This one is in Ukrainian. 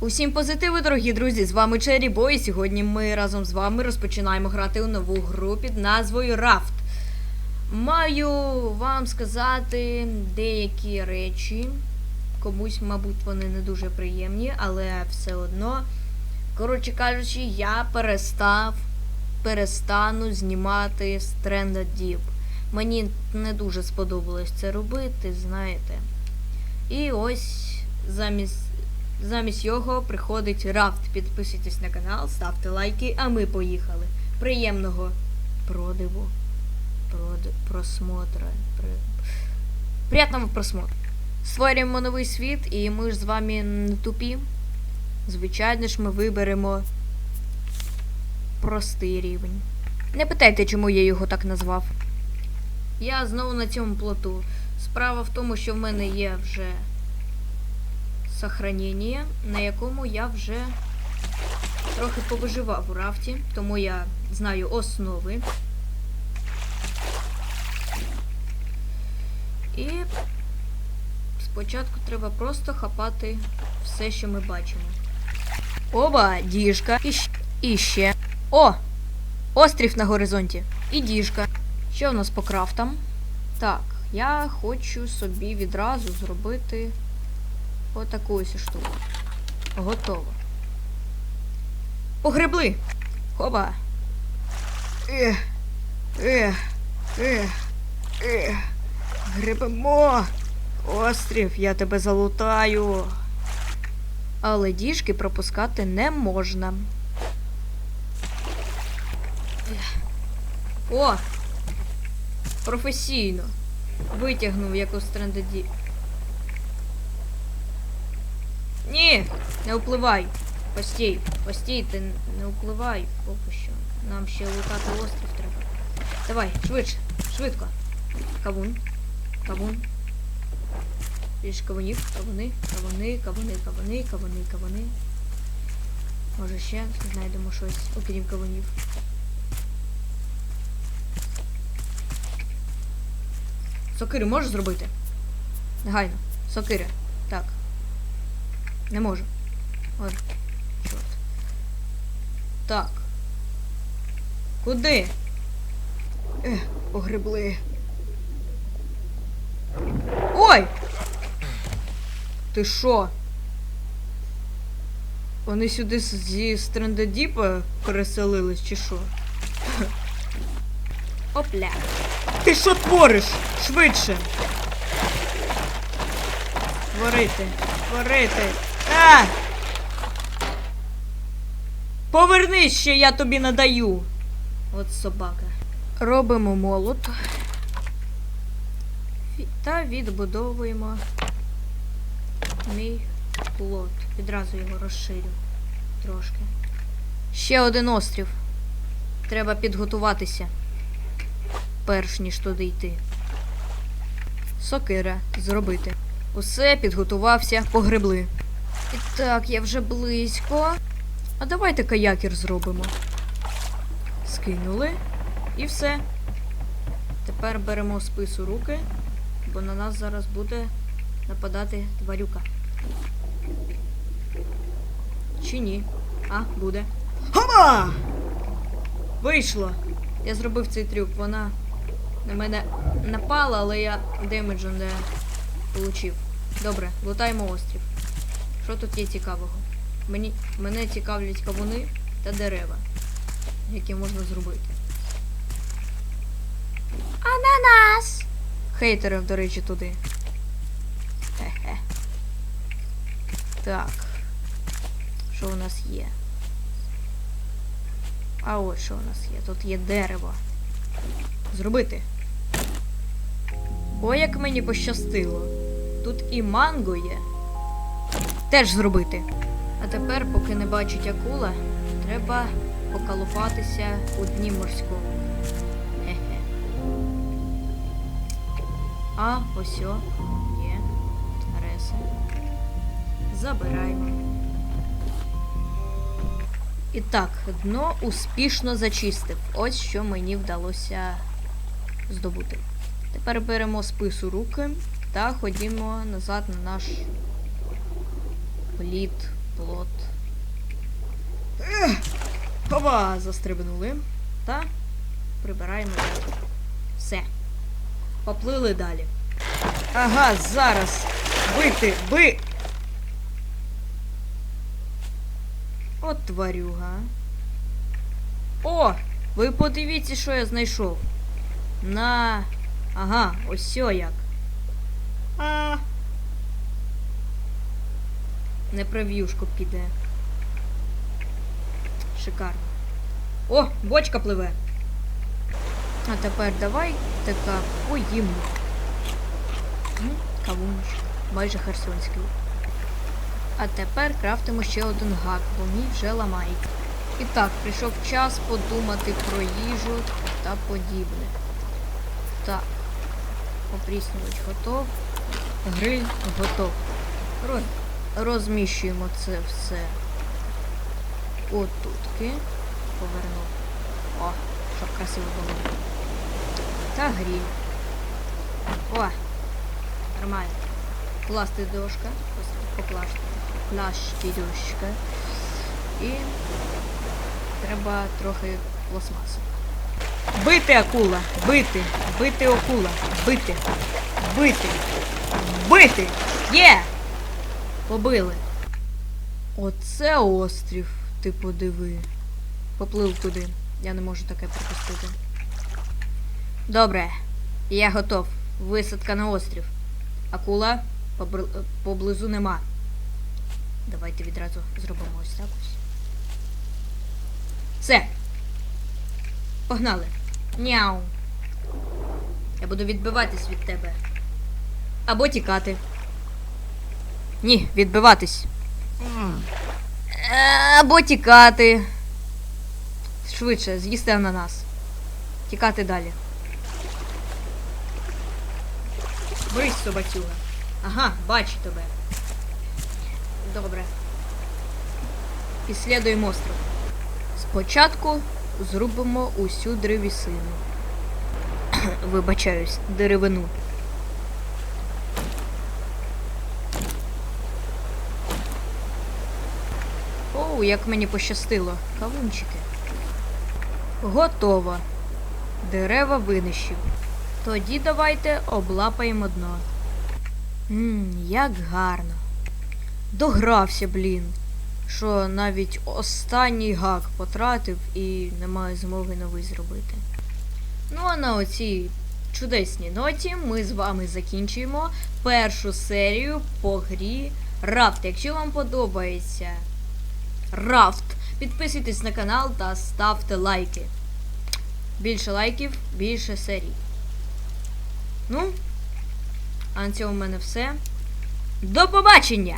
Усім позитиву, дорогі друзі! З вами Черрі Бой. і Сьогодні ми разом з вами розпочинаємо грати у нову гру під назвою Рафт. Маю вам сказати деякі речі. Комусь, мабуть, вони не дуже приємні, але все одно. Коротше кажучи, я перестав перестану знімати Stranded Deep. Мені не дуже сподобалось це робити, знаєте. І ось замість Замість його приходить рафт. Підписуйтесь на канал, ставте лайки, а ми поїхали. Приємного продиву. Прод... Просмотра. При... Приятного просмотру. Створюємо новий світ, і ми ж з вами не тупі. Звичайно ж, ми виберемо простий рівень. Не питайте, чому я його так назвав. Я знову на цьому плоту. Справа в тому, що в мене є вже сохранення, на якому я вже трохи повиживав у рафті, тому я знаю основи. І спочатку треба просто хапати все, що ми бачимо. Оба, діжка. І, і ще. О! Острів на горизонті. І діжка. Що в нас по крафтам? Так, я хочу собі відразу зробити отаку ось штуку. Готово. Погребли! Хоба! Ех, ех, ех, ех. Гребемо! Острів, я тебе залутаю. Але діжки пропускати не можна. О! Професійно. Витягнув як у Не впливай. Постій, постій, ти не впливай поки що. Нам ще лутати острів треба. Давай, швидше, швидко. Кавун. Кавун. Більше кавунів, кавуни, кавуни, кавуни, кавуни, кавуни, кавуни. Може ще знайдемо щось, окрім кавунів. Сокири можеш зробити? Негайно. Сокири. Не можу. От. Чорт. Так. Куди? Ех, погребли. Ой! Ти що? Вони сюди зі Стрендедіпа переселились, чи що? Опля. Ти що твориш? Швидше. Творити. Творити. А! Повернись ще, я тобі надаю. От собака. Робимо молот. Та відбудовуємо мій плот. Відразу його розширю трошки. Ще один острів. Треба підготуватися, перш ніж туди йти. Сокира зробити. Усе підготувався, погребли. І так, я вже близько. А давайте каякер зробимо. Скинули. І все. Тепер беремо спис у руки, бо на нас зараз буде нападати тварюка. Чи ні? А, буде. Хама! Вийшло! Я зробив цей трюк. Вона на мене напала, але я демеджу не получив. Добре, лутаємо острів. Що тут є цікавого? Мені, мене цікавлять кавуни та дерева, які можна зробити. Ананас! Хейтерів, до речі, туди. Хе-хе. Так. Що у нас є? А от що у нас є? Тут є дерево. Зробити. Ой, як мені пощастило. Тут і манго є. Теж зробити. А тепер, поки не бачить акула, треба поколупатися у дні морському. Хе-хе. А, ось о, є. Реси. Забираємо. І так, дно успішно зачистив. Ось що мені вдалося здобути. Тепер беремо спис у руки та ходімо назад на наш плід плот. Хова, застрибнули. Та прибираємо. Все. Поплили далі. Ага, зараз. Бити, би. От тварюга. О! Ви подивіться, що я знайшов. На. Ага, ось як. А. Не прев'юшку піде. Шикарно. О, бочка пливе. А тепер давай така поїмо. Кавунчик. Майже херсонський. А тепер крафтимо ще один гак, бо мій вже ламається. І так, прийшов час подумати про їжу та подібне. Так. Опріснювач готов. Гриль готов. Ро- Розміщуємо це все. Отутки. Повернув. О, щоб красиво було. Та гріль. О! Нормально. Класти дошка. Покласти. Класти дошка. І треба трохи пластмаси. Бити акула! Бити! Бити акула! Бити! Бити! Бити! Є! Побили. Оце острів, ти подиви. Поплив туди. Я не можу таке пропустити. Добре, я готов. Висадка на острів. Акула поблизу нема. Давайте відразу зробимо ось так. Все. Погнали. Няу. Я буду відбиватись від тебе. Або тікати. Ні, відбиватись. Е, Або тікати. Швидше, з'їсти ананас. Тікати далі. Брись, собацюга. Ага, бачу тебе. Добре. Іслідуємо остров. Спочатку зробимо усю древісину. Вибачаюсь, деревину. Оу, як мені пощастило. Кавунчики. Готово. Дерева винищив. Тоді давайте облапаємо дно. Ммм, як гарно. Догрався, блін. Що навіть останній гак потратив і немає змоги новий зробити. Ну а на оцій чудесній ноті ми з вами закінчуємо першу серію по грі Рафт. Якщо вам подобається Рафт, підписуйтесь на канал та ставте лайки. Більше лайків, більше серій. Ну, а на цьому в мене все. До побачення!